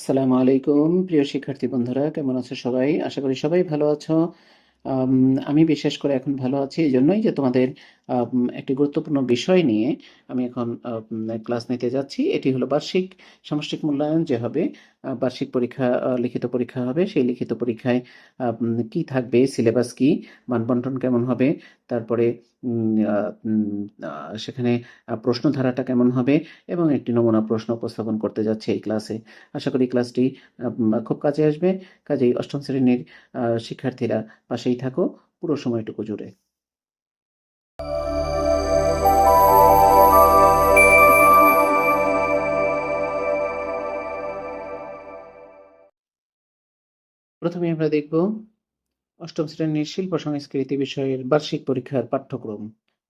আসসালামু আলাইকুম প্রিয় শিক্ষার্থী বন্ধুরা কেমন আছো সবাই? আশা করি সবাই ভালো আছো। আম, বিশেষ করে এখন ভালো আছি এই জন্যই যে তোমাদের একটি গুরুত্বপূর্ণ বিষয় নিয়ে আমি এখন ক্লাস নিতে যাচ্ছি। এটি হলো বার্ষিক সামষ্টিক মূল্যায়ন যে হবে বার্ষিক পরীক্ষা লিখিত পরীক্ষা হবে। সেই লিখিত পরীক্ষায় কি থাকবে সিলেবাস কি মানবন্টন কেমন হবে তারপরে সেখানে আহ, প্রশ্নধারাটা কেমন হবে এবং একটি নমুনা প্রশ্ন উপস্থাপন করতে যাচ্ছে এই ক্লাসে। আশা করি ক্লাসটি খুব কাজে আসবে। কাজেই অষ্টম শ্রেণির শিক্ষার্থীরা পাশেই থাকো। পুরো সময়টুকু জুড়ে। প্রথমে আমরা দেখব অষ্টম শ্রেণির শিল্প সংস্কৃতি বিষয়ের বার্ষিক পরীক্ষার পাঠ্যক্রম।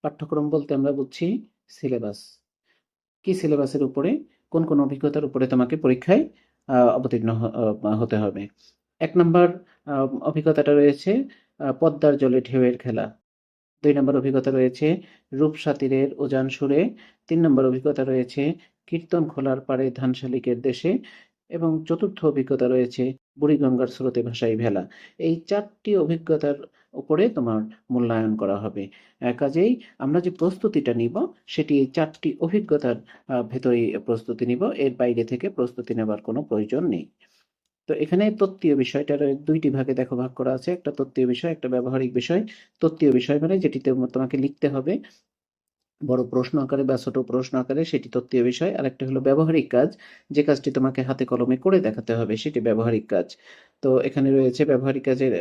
পাঠ্যক্রম বলতে আমরা বুঝছি সিলেবাস কি সিলেবাসের উপরে, কোন কোন অভিজ্ঞতার উপরে তোমাকে পরীক্ষায় অবতীর্ণ হতে হবে। এক নম্বর অভিজ্ঞতাটা রয়েছে পদ্মার জলে ঢেউয়ের খেলা। দুই নম্বর অভিজ্ঞতা রয়েছে রূপসা উজান সুরে। তিন নম্বর অভিজ্ঞতা রয়েছে, কীর্তন খোলার পাড়ে ধান শালিকের দেশে। এবং চতুর্থ অভিজ্ঞতা রয়েছে বুড়িগঙ্গার স্রোতে ভাসাই ভেলা। এই চারটি অভিজ্ঞতার উপরে তোমার মূল্যায়ন করা হবে। কাজেই আমরা যে প্রস্তুতিটা নিব, সেটি এই চারটি অভিজ্ঞতার ভেতরেই প্রস্তুতি নিব। এর বাইরে থেকে প্রস্তুতি নেবার কোনো প্রয়োজন নেই। তো এখানে তত্ত্বীয় বিষয়টার দুইটি ভাগে দেখো ভাগ করা আছে। একটা তত্ত্বীয় বিষয়, একটা ব্যবহারিক বিষয়। তত্ত্বীয় বিষয় মানে যেটিতে তোমাকে লিখতে হবে বড় প্রশ্ন আকারে বা ছোট প্রশ্ন আকারে সেটি তত্ত্বীয় বিষয়। আর একটা হলো ব্যবহারিক কাজ। যে কাজটি তোমাকে হাতে কলমে করে দেখাতে হবে সেটি ব্যবহারিক কাজ। তো এখানে রয়েছে ব্যবহারিক কাজের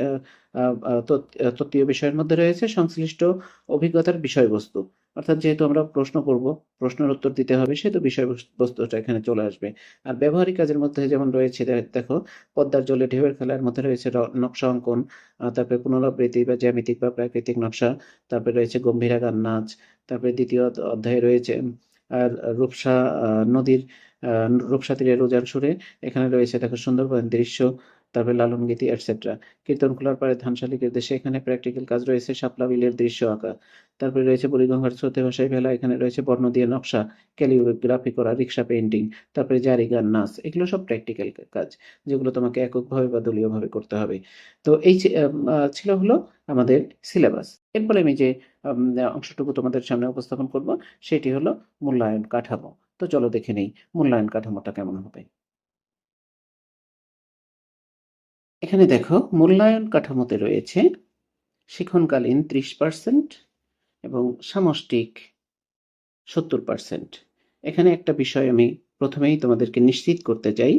তত্ত্বীয় বিষয়ের মধ্যে রয়েছে সংশ্লিষ্ট অভিজ্ঞতার বিষয়বস্তু। অর্থাৎ যেহেতু আমরা প্রশ্ন করব, প্রশ্নের উত্তর দিতে হবে, সেহেতু বিষয়বস্তুটা এখানে চলে আসবে। আর ব্যবহারিক কাজের মধ্যে যেমন রয়েছে দেখো, পদ্মার জলে ঢেউয়ের খেলার মধ্যে রয়েছে নকশা অঙ্কন তারপরে পুনরাবৃত্তি বা জ্যামিতিক বা প্রাকৃতিক নকশা, তারপরে রয়েছে গম্ভীরা গান নাচ, তারপরে দ্বিতীয় অধ্য- অধ্যায়ে রয়েছে, আর রূপসা নদীর রূপসা তীরের রোজার সুরে, এখানে রয়েছে, দেখো সুন্দরবন দৃশ্য তারপরে লালন গীতি এটসেট্রা কীর্তন খোলার পাড়ে ধানশালিকের দেশে এখানে প্র্যাকটিক্যাল কাজ রয়েছে শাপলা বিলের দৃশ্য আঁকা। তারপরে রয়েছে বুড়িগঙ্গার স্রোতে ভাষায় ভেলা, এখানে রয়েছে বর্ণ দিয়ে নকশা ক্যালিগ্রাফি করা রিক্সা পেন্টিং তারপরে জারি গান, নাচ, এগুলো সব প্র্যাকটিক্যাল কাজ, যেগুলো তোমাকে এককভাবে বা দলীয়ভাবে করতে হবে। তো এই ছিল হলো আমাদের সিলেবাস এরপরে আমি যে অংশটুকু তোমাদের সামনে উপস্থাপন করব, সেটি হলো মূল্যায়ন কাঠামো। তো চলো দেখে নেই, মূল্যায়ন কাঠামোটা কেমন হবে। এখানে দেখো, মূল্যায়ন কাঠামোতে রয়েছে শিক্ষণকালীন ত্রিশ পার্সেন্ট এবং সামষ্টিক সত্তর পার্সেন্ট। এখানে একটা বিষয় আমি প্রথমেই তোমাদেরকে নিশ্চিত করতে চাই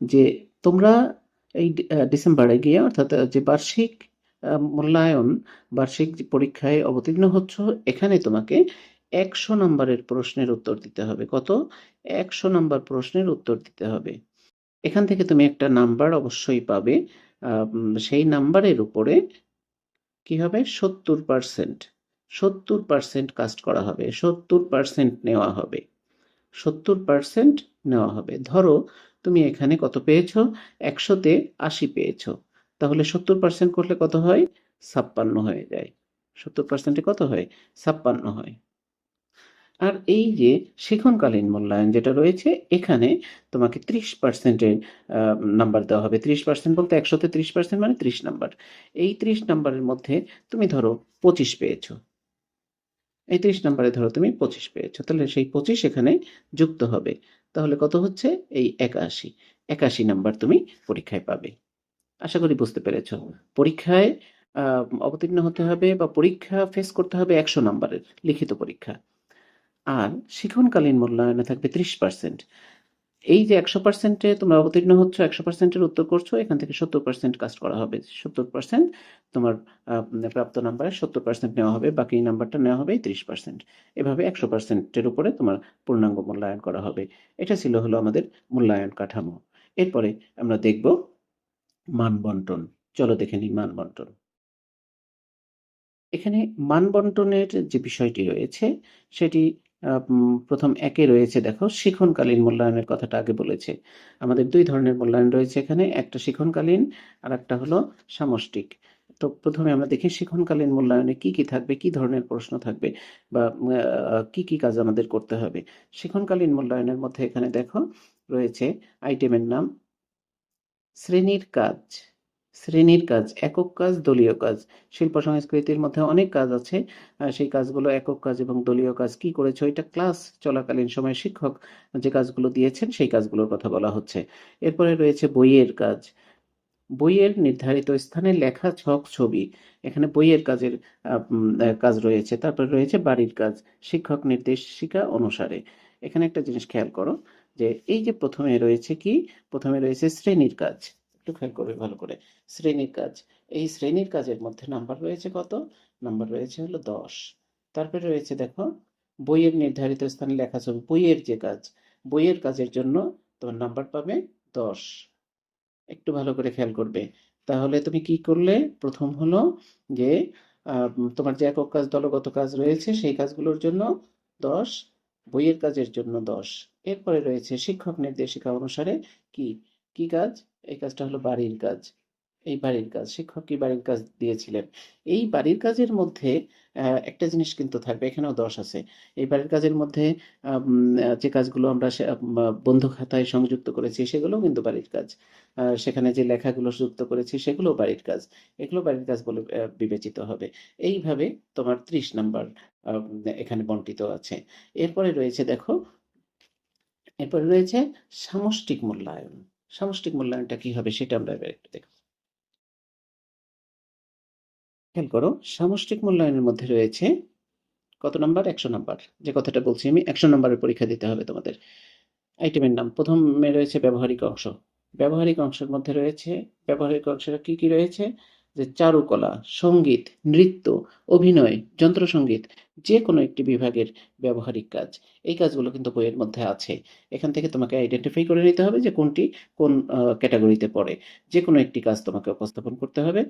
যে তোমরা এই ডিসেম্বরে গিয়ে অর্থাৎ যে বার্ষিক মূল্যায়ন বার্ষিক পরীক্ষায় অবতীর্ণ হচ্ছ, এখানে তোমাকে একশো নম্বরের প্রশ্নের উত্তর দিতে হবে। কত? একশো নম্বর প্রশ্নের উত্তর দিতে হবে। এখান থেকে তুমি একটা নাম্বার অবশ্যই পাবে। সেই নাম্বারের উপরে কি হবে? সত্তর পার্সেন্ট সত্তর পার্সেন্ট কাস্ট করা হবে, সত্তর পার্সেন্ট নেওয়া হবে, সত্তর পার্সেন্ট নেওয়া হবে। ধরো তুমি এখানে কত পেয়েছ? একশোতে আশি পেয়েছ। তাহলে সত্তর পার্সেন্ট করলে কত হয়? ছাপ্পান্ন হয়ে যায়। সত্তর পার্সেন্টে কত হয়? ছাপ্পান্ন হয়। আর এই যে শিক্ষণকালীন মূল্যায়ন যেটা রয়েছে, এখানে তোমাকে ত্রিশ পার্সেন্টের নাম্বার দেওয়া হবে। ত্রিশ পার্সেন্ট বলতে একশোতে ত্রিশ পার্সেন্ট মানে ত্রিশ নাম্বার এই ত্রিশ নাম্বারের মধ্যে তুমি ধরো পঁচিশ পেয়েছ। এই ত্রিশ নাম্বারে ধরো তুমি পঁচিশ পেয়েছ। তাহলে সেই পঁচিশ এখানে যুক্ত হবে। তাহলে কত হচ্ছে? এই একাশি। একাশি নাম্বার তুমি পরীক্ষায় পাবে। আশা করি বুঝতে পেরেছ। পরীক্ষায় অবতীর্ণ হতে হবে বা পরীক্ষা ফেস করতে হবে একশো নাম্বারের লিখিত পরীক্ষা। আর শিখনকালীন মূল্যায়নে থাকবে ত্রিশ পার্সেন্ট এই যে একশো পার্সেন্টে তোমরা অবতীর্ণ হচ্ছ, একশো পার্সেন্টের উত্তর করছ, এখান থেকে সত্তর পার্সেন্ট কাজ করা হবে। সত্তর পার্সেন্ট তোমার প্রাপ্ত নাম্বারে সত্তর পার্সেন্ট নেওয়া হবে, বাকি নাম্বারটা নেওয়া হবে ত্রিশ পার্সেন্ট এভাবে একশো পার্সেন্টের উপরে তোমার পূর্ণাঙ্গ মূল্যায়ন করা হবে। এটা ছিল হলো আমাদের মূল্যায়ন কাঠামো। এরপরে আমরা দেখব মান বন্টন। চলো দেখে নিই মান বন্টন। এখানে মান বন্টনের যে বিষয়টি রয়েছে, সেটি প্রথম একে রয়েছে, দেখো, শিখনকালীন মূল্যায়নের কথাটা আগে বলেছে। আমাদের দুই ধরনের মূল্যায়ন রয়েছে এখানে, একটা শিখনকালীন আর একটা হলো সামষ্টিক। তো প্রথমে আমরা দেখি শিক্ষণকালীন মূল্যায়নে কি কি থাকবে, কি ধরনের প্রশ্ন থাকবে, বা কি কি কাজ আমাদের করতে হবে। শিক্ষণকালীন মূল্যায়নের মধ্যে এখানে দেখো, রয়েছে আইটেমের নাম, শ্রেণির কাজ। শ্রেণির কাজ, একক কাজ, দলীয় কাজ। শিল্প সংস্কৃতির মধ্যে অনেক কাজ আছে। সেই কাজগুলো একক কাজ এবং দলীয় কাজ কি করেছ? এটা ক্লাস চলাকালীন সময় শিক্ষক যে কাজগুলো দিয়েছেন, সেই কাজগুলোর কথা বলা হচ্ছে। এরপরে রয়েছে বইয়ের কাজ। বইয়ের নির্ধারিত স্থানে লেখা ছক ছবি। এখানে বইয়ের কাজের কাজ রয়েছে। তারপরে রয়েছে বাড়ির কাজ, শিক্ষক নির্দেশিকা অনুসারে। এখানে একটা জিনিস খেয়াল করো যে, এই যে প্রথমে রয়েছে কি? প্রথমে রয়েছে শ্রেণির কাজ। একটু খেয়াল করবে ভালো করে। শ্রেণির কাজ। এই শ্রেণির কাজের মধ্যে নাম্বার রয়েছে কত? নাম্বার রয়েছে হলো দশ। তারপরে রয়েছে দেখো, বইয়ের নির্ধারিত স্থানে লেখা ছবি বইয়ের যে কাজ, বইয়ের কাজের জন্য তোমার নাম্বার পাবে দশ। একটু ভালো করে খেয়াল করবে। তাহলে তুমি কি করলে? প্রথম হলো যে তোমার যে একক কাজ, দলগত কাজ রয়েছে, সেই কাজগুলোর জন্য দশ, বইয়ের কাজের জন্য দশ। এরপরে রয়েছে শিক্ষক নির্দেশিকা অনুসারে কি? কি কাজ? এই কাজটা হলো বাড়ির কাজ। এই বাড়ির কাজ। শিক্ষক কি বাড়ির কাজ দিয়েছিলেন। এই বাড়ির কাজের মধ্যে একটা জিনিস কিন্তু থাকবে, এখানেও দশ আছে। এই বাড়ির কাজের মধ্যে যে কাজগুলো আমরা বন্ধু খাতায় সংযুক্ত করেছি, সেগুলোও কিন্তু বাড়ির কাজ। সেখানে যে লেখাগুলো যুক্ত করেছি সেগুলো বাড়ির কাজ। এগুলো বাড়ির কাজ বলে বিবেচিত হবে। এইভাবে তোমার ত্রিশ নাম্বার এখানে বন্টিত আছে। এরপরে রয়েছে, দেখো, এরপরে রয়েছে সামষ্টিক মূল্যায়ন। সামষ্টিক মূল্যায়নটা কি হবে সেটা আমরা এবার একটু দেখো খেয়াল করো, সামষ্টিক মূল্যায়নের মধ্যে রয়েছে কত নাম্বার? একশো নাম্বার। যে কথাটা বলছি আমি, একশো নাম্বারের পরীক্ষা দিতে হবে তোমাদের। আইটেমের নাম, প্রথমে রয়েছে ব্যবহারিক অংশ। ব্যবহারিক অংশের মধ্যে রয়েছে, ব্যবহারিক অংশের কি কি রয়েছে? যে চারুকলা, সংগীত, নৃত্য, অভিনয়, যন্ত্রসঙ্গীত যে কোনো একটি বিভাগের ব্যবহারিক কাজ। এই কাজগুলো কিন্তু বইয়ের মধ্যে আছে। এখান থেকে তোমাকে আইডেন্টিফাই করে নিতে হবে যে কোনটি কোন ক্যাটাগরিতে পড়ে। যে কোনো একটি কাজ তোমাকে উপস্থাপন করতে হবে।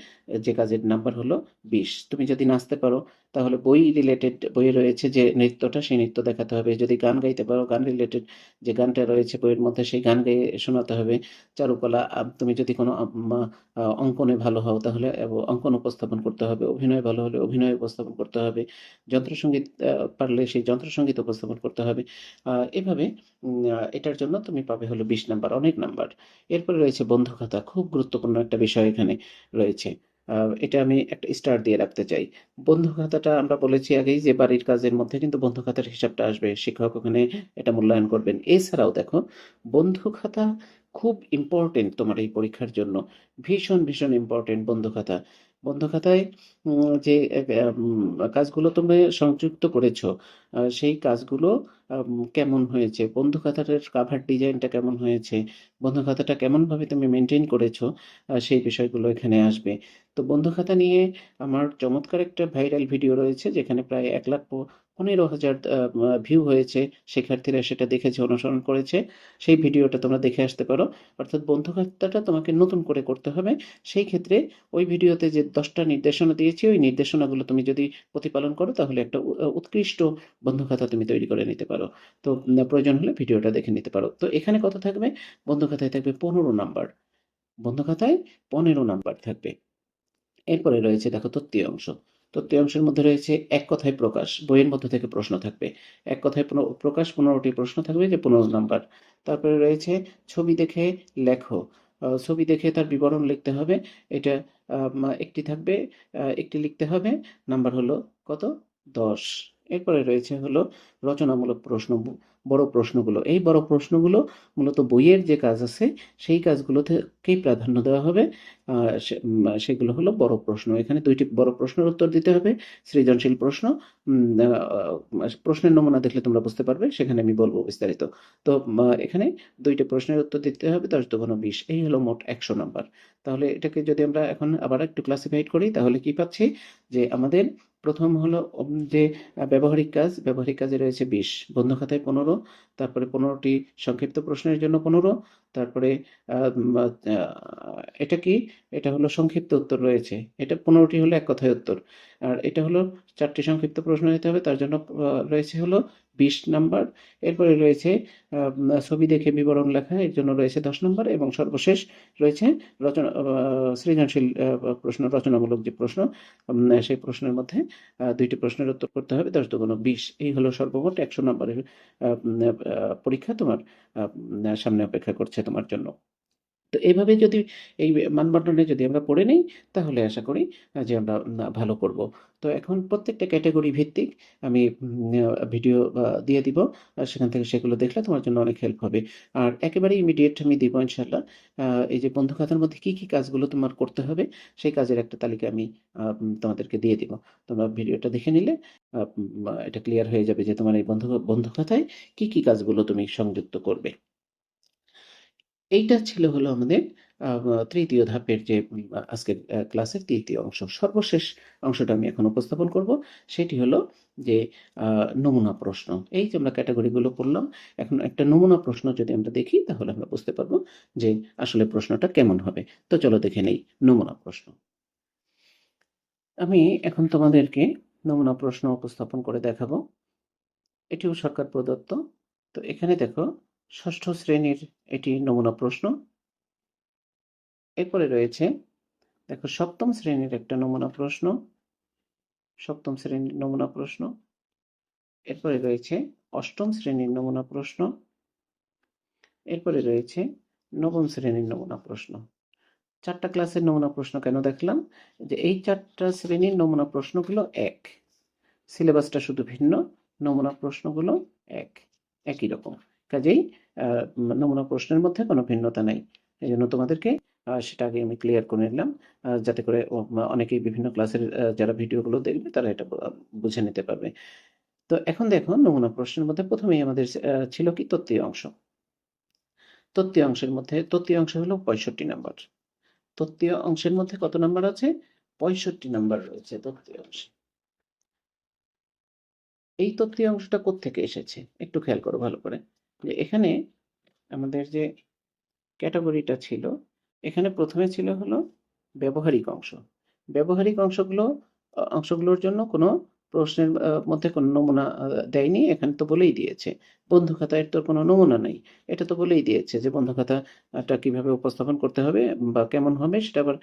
যে কাজের নাম্বার হলো বিশ। তুমি যদি নাচতে পারো, তাহলে বই রিলেটেড বইয়ে রয়েছে যে নৃত্যটা, সেই নৃত্য দেখাতে হবে। যদি গান গাইতে পারো, গান রিলেটেড যে গানটা রয়েছে বইয়ের মধ্যে, সেই গান গাইয়ে শোনাতে হবে। চারুকলা তুমি যদি কোনো অঙ্কনে ভালো হও, তাহলে অঙ্কন উপস্থাপন করতে হবে। অভিনয় ভালো হলে অভিনয় উপস্থাপন করতে হবে। যন্ত্রসঙ্গীত পারলে সেই যন্ত্রসঙ্গীত উপস্থাপন করতে হবে। এভাবে এটার জন্য তুমি পাবে হলো বিশ নাম্বার, অনেক নাম্বার। এরপরে রয়েছে বন্ধু খাতা, খুব গুরুত্বপূর্ণ একটা বিষয় এখানে রয়েছে। এটা আমি একটা স্টার দিয়ে রাখতে চাই। বন্ধু খাতাটা আমরা বলেছি আগেই যে বাড়ির কাজের মধ্যে কিন্তু বন্ধু খাতার হিসাবটা আসবে, শিক্ষক ওখানে এটা মূল্যায়ন করবেন। এছাড়াও দেখো, বন্ধু খাতা খুব ইম্পর্টেন্ট তোমার এই পরীক্ষার জন্য। ভীষণ ভীষণ ইম্পর্টেন্ট বন্ধু খাতা। বন্ধু খাতায় যে কাজগুলো তুমি সংযুক্ত করেছ সেই কাজগুলো কেমন হয়েছে? বন্ধু খাতাটার কাভার ডিজাইনটা কেমন হয়েছে? বন্ধু খাতাটা কেমন ভাবে তুমি মেনটেন করেছ? সেই বিষয়গুলো এখানে আসবে। তো বন্ধু খাতা নিয়ে আমার চমৎকার একটা ভাইরাল ভিডিও রয়েছে, যেখানে প্রায় এক লাখ পনেরো হাজার ভিউ হয়েছে। শিক্ষার্থীরা সেটা দেখেছে, অনুসরণ করেছে। সেই ভিডিওটা তোমরা দেখে আসতে পারো। অর্থাৎ বন্ধু খাতাটা তোমাকে নতুন করে করতে হবে। সেই ক্ষেত্রে ওই ভিডিওতে যে দশটা নির্দেশনা দিয়েছি, ওই নির্দেশনাগুলো তুমি যদি প্রতিপালন করো, তাহলে একটা উৎকৃষ্ট বন্ধু খাতা তুমি তৈরি করে নিতে পারো। তো প্রয়োজন হলে ভিডিওটা দেখে নিতে পারো। তো এখানে কত থাকবে? বন্ধু খাতায় থাকবে পনেরো নাম্বার। বন্ধু খাতায় পনেরো নাম্বার থাকবে। এরপরে রয়েছে, দেখো তত্ত্বীয় অংশ। তত্ত্বীয় অংশের মধ্যে রয়েছে এক কথায় প্রকাশ, বইয়ের মধ্যে থেকে প্রশ্ন থাকবে। এক কথায় প্রকাশ পনেরোটি প্রশ্ন থাকবে যে পনেরো নাম্বার। তারপরে রয়েছে ছবি দেখে লেখো। ছবি দেখে তার বিবরণ লিখতে হবে। এটা একটি থাকবে একটি লিখতে হবে। নাম্বার হলো কত? দশ। এরপরে রয়েছে হলো রচনামূলক প্রশ্ন। বড় প্রশ্নগুলো। এই বড় প্রশ্নগুলো মূলত বইয়ের যে কাজ আছে, সেই কাজগুলো থেকেই প্রাধান্য দেওয়া হবে। সেগুলো হলো বড় প্রশ্ন। এখানে দুইটি বড় প্রশ্নের উত্তর দিতে হবে। সৃজনশীল প্রশ্ন প্রশ্নের নমুনা দেখলে তোমরা বুঝতে পারবে, সেখানে আমি বলব বিস্তারিত। তো এখানে দুইটা প্রশ্নের উত্তর দিতে হবে, দশ দুগুণ বিশ। এই হলো মোট একশো নম্বর। তাহলে এটাকে যদি আমরা এখন আবার একটু ক্লাসিফাইড করি, তাহলে কি পাচ্ছি? যে আমাদের প্রথম হলো যে ব্যবহারিক কাজ, ব্যবহারিক কাজে রয়েছে বিশ। বন্ধ খাতায় পনেরো, তারপরে পনেরোটি সংক্ষিপ্ত প্রশ্নের জন্য পনেরো তারপরে এটা কি? এটা হলো সংক্ষিপ্ত উত্তর রয়েছে। এটা পনেরোটি হলো এক কথায় উত্তর। আর এটা হলো চারটি সংক্ষিপ্ত প্রশ্ন দিতে হবে। তার জন্য রয়েছে হলো বিশ নাম্বার। এরপরে রয়েছে ছবি দেখে বিবরণ লেখা। এর জন্য রয়েছে দশ নম্বর এবং সর্বশেষ রয়েছে রচনা সৃজনশীল প্রশ্ন, রচনামূলক যে প্রশ্ন সেই প্রশ্নের মধ্যে দুইটি প্রশ্নের উত্তর করতে হবে। দশ দুগুণ বিশ, এই হলো সর্বমোট একশো নম্বরের পরীক্ষা তোমার সামনে অপেক্ষা করছে। তোমার জন্য। তো এইভাবে যদি এই মানবন্টনে যদি আমরা পড়ে নিই, তাহলে আশা করি যে আমরা ভালো করব। তো এখন প্রত্যেকটা ক্যাটাগরি ভিত্তিক আমি ভিডিও দিয়ে দিব। সেখান থেকে সেগুলো দেখলে তোমার জন্য অনেক হেল্প হবে। আর একেবারে ইমিডিয়েট আমি দিব ইনশাল্লাহ এই যে বন্ধু খাতার মধ্যে কি কি কাজগুলো তোমার করতে হবে, সেই কাজের একটা তালিকা আমি তোমাদেরকে দিয়ে দিব। তোমরা ভিডিওটা দেখে নিলে এটা ক্লিয়ার হয়ে যাবে যে তোমার এই বন্ধু বন্ধু খাতায় কি কি কাজগুলো তুমি সংযুক্ত করবে। এইটা ছিল হলো আমাদের তৃতীয় ধাপের যে আজকের ক্লাসের তৃতীয় অংশ, সর্বশেষ অংশটা আমি এখন উপস্থাপন করব। সেটি হলো যে নমুনা প্রশ্ন। এই যে আমরা ক্যাটাগরিগুলো করলাম এখন একটা নমুনা প্রশ্ন যদি আমরা দেখি, তাহলে আমরা বুঝতে পারব যে আসলে প্রশ্নটা কেমন হবে। তো চলো দেখে নেই, নমুনা প্রশ্ন। আমি এখন তোমাদেরকে নমুনা প্রশ্ন উপস্থাপন করে দেখাবো। এটিও সরকার প্রদত্ত। তো এখানে দেখো ষষ্ঠ শ্রেণির এটি নমুনা প্রশ্ন। এরপরে রয়েছে, দেখো সপ্তম শ্রেণির একটা নমুনা প্রশ্ন। সপ্তম শ্রেণির নমুনা প্রশ্ন। এরপরে রয়েছে অষ্টম শ্রেণির নমুনা প্রশ্ন। এরপরে রয়েছে নবম শ্রেণির নমুনা প্রশ্ন। চারটা ক্লাসের নমুনা প্রশ্ন কেন দেখলাম? যে এই চারটা শ্রেণির নমুনা প্রশ্নগুলো এক। সিলেবাসটা শুধু ভিন্ন, নমুনা প্রশ্নগুলো এক। একই রকম। কাজেই নমুনা প্রশ্নের মধ্যে কোনো ভিন্নতা নাই। এই জন্য তোমাদেরকে সেটা আগে আমি ক্লিয়ার করে নিলাম যাতে করে অনেকেই বিভিন্ন ক্লাসের যারা ভিডিওগুলো দেখবে তারা এটা বুঝে নিতে পারবে। তো এখন দেখো, নমুনা প্রশ্নের মধ্যে প্রথমেই আমাদের ছিল কি তত্ত্বীয় অংশ? তত্ত্বীয় অংশের মধ্যে, তত্ত্বীয় অংশ হলো পঁয়ষট্টি নাম্বার। তত্ত্বীয় অংশের মধ্যে কত নাম্বার আছে? পঁয়ষট্টি নাম্বার রয়েছে তত্ত্বীয় অংশে। এই তত্ত্বীয় অংশটা কোত্থেকে এসেছে? একটু খেয়াল করো ভালো করে। যে এখানে আমাদের যে ক্যাটাগরিটা ছিল, এখানে প্রথমে ছিল হলো ব্যবহারিক অংশ। ব্যবহারিক অংশগুলো অংশগুলোর জন্য কোনো প্রশ্নের মধ্যে কোনো নমুনা দেয়নি, এখানে তো বলেই দিয়েছে। বন্ধু খাতায় তোর কোনো নমুনা নেই। এটা তো বলেই দিয়েছে যে বন্ধু খাতাটা কীভাবে উপস্থাপন করতে হবে বা কেমন হবে সেটা আবার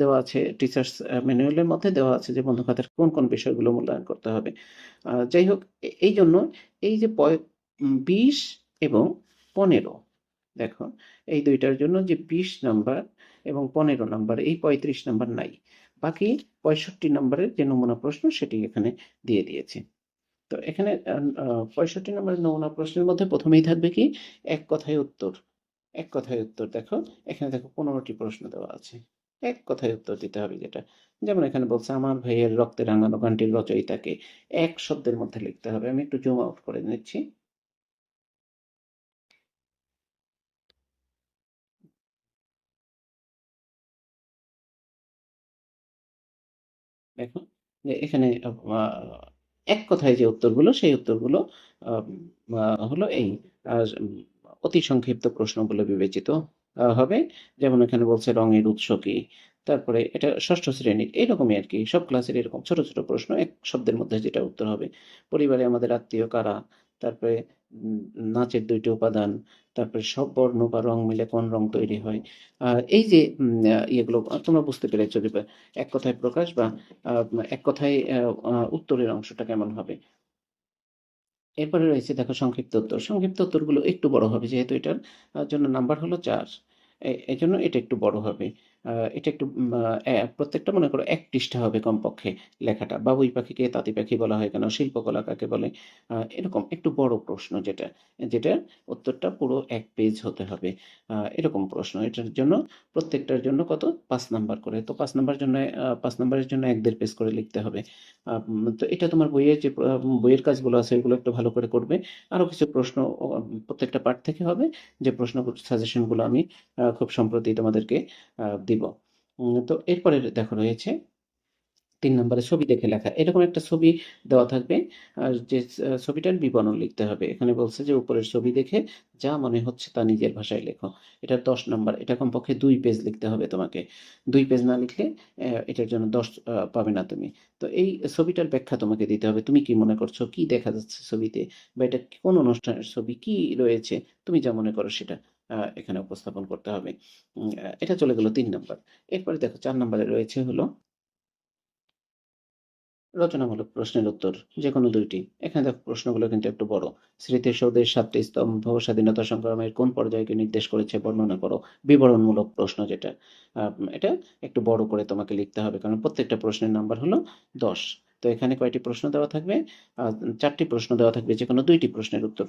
দেওয়া আছে, টিচার্স ম্যানুয়ালের মধ্যে দেওয়া আছে যে বন্ধু খাতার কোন কোন বিষয়গুলো মূল্যায়ন করতে হবে। যাই হোক এই জন্য এই যে বিশ এবং পনেরো। দেখো, এই দুইটার জন্য যে বিশ নাম্বার এবং পনেরো নাম্বার, এই পঁয়ত্রিশ নাম্বার নাই। বাকি পঁয়ষট্টি নাম্বারের যে নমুনা প্রশ্ন, সেটি এখানে দিয়ে দিয়েছে। তো এখানে পঁয়ষট্টি নম্বরের নমুনা প্রশ্নের মধ্যে প্রথমেই থাকবে কি? এক কথায় উত্তর। এক কথায় উত্তর, দেখো, এখানে দেখো পনেরোটি প্রশ্ন দেওয়া আছে। এক কথায় উত্তর দিতে হবে যেটা। যেমন এখানে বলছে, আমার ভাইয়ের রক্তে রাঙানো গানটির রচয়িতাকে এক শব্দের মধ্যে লিখতে হবে। আমি একটু জুম আউট করে নিচ্ছি। দেখো যে এখানে এক কথায় যে উত্তরগুলো, সেই উত্তরগুলো হলো এই। অতি সংক্ষিপ্ত প্রশ্ন বলে বিবেচিত হবে। যেমন এখানে বলছে রঙের উৎস কি? তারপরে এটা ষষ্ঠ শ্রেণির এইরকমই আর কি। সব ক্লাসের এরকম ছোট ছোট প্রশ্ন, এক শব্দের মধ্যে যেটা উত্তর হবে। পরিবারে আমাদের আত্মীয় কারা? তারপরে নাচের দুইটি উপাদান, তারপরে সব বর্ণ বা রং মিলে কোন রং তৈরি হয়? এই যে ইয়েগুলো তোমরা বুঝতে পেরেছ যে এক কথায় প্রকাশ বা এক কথায় উত্তরের অংশটা কেমন হবে? এরপরে রয়েছে, দেখো সংক্ষিপ্ত উত্তর সংক্ষিপ্ত উত্তরগুলো একটু বড় হবে, যেহেতু এটার জন্য নাম্বার হলো চার। এই জন্য এটা একটু বড় হবে। এটা একটু প্রত্যেকটা মনে করো এক পৃষ্ঠা হবে কমপক্ষে লেখাটা বাবুই পাখিকে তাঁতি পাখি বলা হয় কেন শিল্পকলা কাকে বলে? এরকম একটু বড় প্রশ্ন যেটা যেটা উত্তরটা পুরো এক পেজ হতে হবে। এরকম প্রশ্ন এটার জন্য প্রত্যেকটার জন্য কত? পাঁচ নাম্বার করে। তো পাঁচ নাম্বার জন্য পাঁচ নাম্বারের জন্য এক দেড় পেজ করে লিখতে হবে। তো এটা তোমার বইয়ের যে বইয়ের কাজগুলো আছে এগুলো একটু ভালো করে করবে। আরও কিছু প্রশ্ন প্রত্যেকটা পার্ট থেকে হবে। যে প্রশ্ন সাজেশনগুলো আমি খুব সম্প্রতি তোমাদেরকে আহ, দিব। তো এরপরে দেখো রয়েছে তিন নম্বরে ছবি দেখে লেখা। এরকম একটা ছবি দেওয়া থাকবে। আর যে ছবিটার বিবরণ লিখতে হবে। এখানে বলছে যে উপরের ছবি দেখে যা মনে হচ্ছে তা নিজের ভাষায় লেখো। এটা দশ নম্বর। এটা কমপক্ষে দুই পেজ লিখতে হবে তোমাকে। দুই পেজ না লিখলে এটার জন্য দশ পাবে না তুমি। তো এই ছবিটার ব্যাখ্যা তোমাকে দিতে হবে। তুমি কি মনে করছ? কি দেখা যাচ্ছে ছবিতে? বা এটা কোন অনুষ্ঠানের ছবি? কি রয়েছে? তুমি যা মনে করো সেটা। এখানে উপস্থাপন করতে হবে। এটা চলে গেল তিন নম্বর। এরপরে দেখো চার নম্বরে রয়েছে হলো রচনামূলক প্রশ্নের উত্তর যে কোনো দুইটি। এখানে দেখো প্রশ্নগুলো কিন্তু একটু বড়। স্মৃতিসৌধের সাতটি স্তম্ভ, স্বাধীনতা সংগ্রামের কোন পর্যায়কে নির্দেশ করেছে বর্ণনা করো। বিবরণমূলক প্রশ্ন যেটা। এটা একটু বড় করে তোমাকে লিখতে হবে, কারণ প্রত্যেকটা প্রশ্নের নাম্বার হলো দশ। তো এখানে কয়টি প্রশ্ন দেওয়া থাকবে? চারটি প্রশ্ন দেওয়া থাকবে যে কোনো দুইটি প্রশ্নের উত্তর।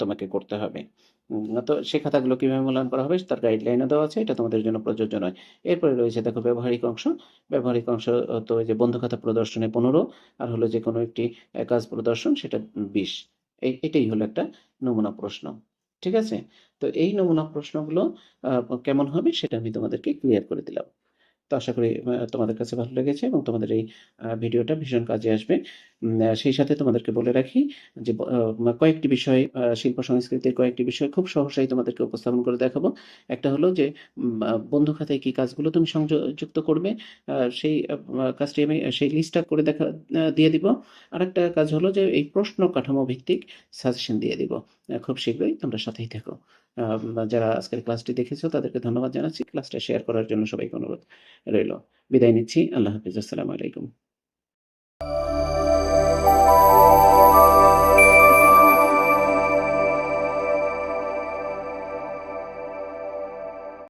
তোমাকে করতে হবে। তো সেই খাতাগুলো কীভাবে মূল্যায়ন করা হবে তার গাইডলাইনও দেওয়া আছে, এটা তোমাদের জন্য প্রযোজ্য নয়। এরপরে রয়েছে দেখো ব্যবহারিক অংশ। ব্যবহারিক অংশ তো যে বন্ধু খাতা প্রদর্শনে পনেরো, আর হলো যে কোনো একটি কাজ প্রদর্শন সেটা বিশ। এটাই হলো একটা নমুনা প্রশ্ন, ঠিক আছে? তো এই নমুনা প্রশ্নগুলো কেমন হবে সেটা আমি তোমাদেরকে ক্লিয়ার করে দিলাম। তো আশা করি তোমাদের কাছে ভালো লেগেছে এবং তোমাদের এই ভিডিওটা ভীষণ কাজে আসবে। সেই সাথে তোমাদেরকে বলে রাখি যে কয়েকটি বিষয় শিল্প সংস্কৃতির কয়েকটি বিষয় খুব সহসাই তোমাদেরকে উপস্থাপন করে দেখাবো। একটা হলো যে বন্ধু খাতায় কি কাজগুলো তুমি সংযুক্ত করবে সেই কাজটি আমি সেই লিস্টটা করে দেখা দিয়ে দিব। আর একটা কাজ হলো যে, এই প্রশ্ন কাঠামো ভিত্তিক সাজেশন দিয়ে দিব। খুব শীঘ্রই তোমরা সাথেই থাকো। যারা আজকের ক্লাসটি দেখেছ, তাদেরকে ধন্যবাদ জানাচ্ছি। ক্লাসটা শেয়ার করার জন্য সবাইকে অনুরোধ রইল। বিদায় নিচ্ছি। আল্লাহ হাফিজ। আসসালামু আলাইকুম।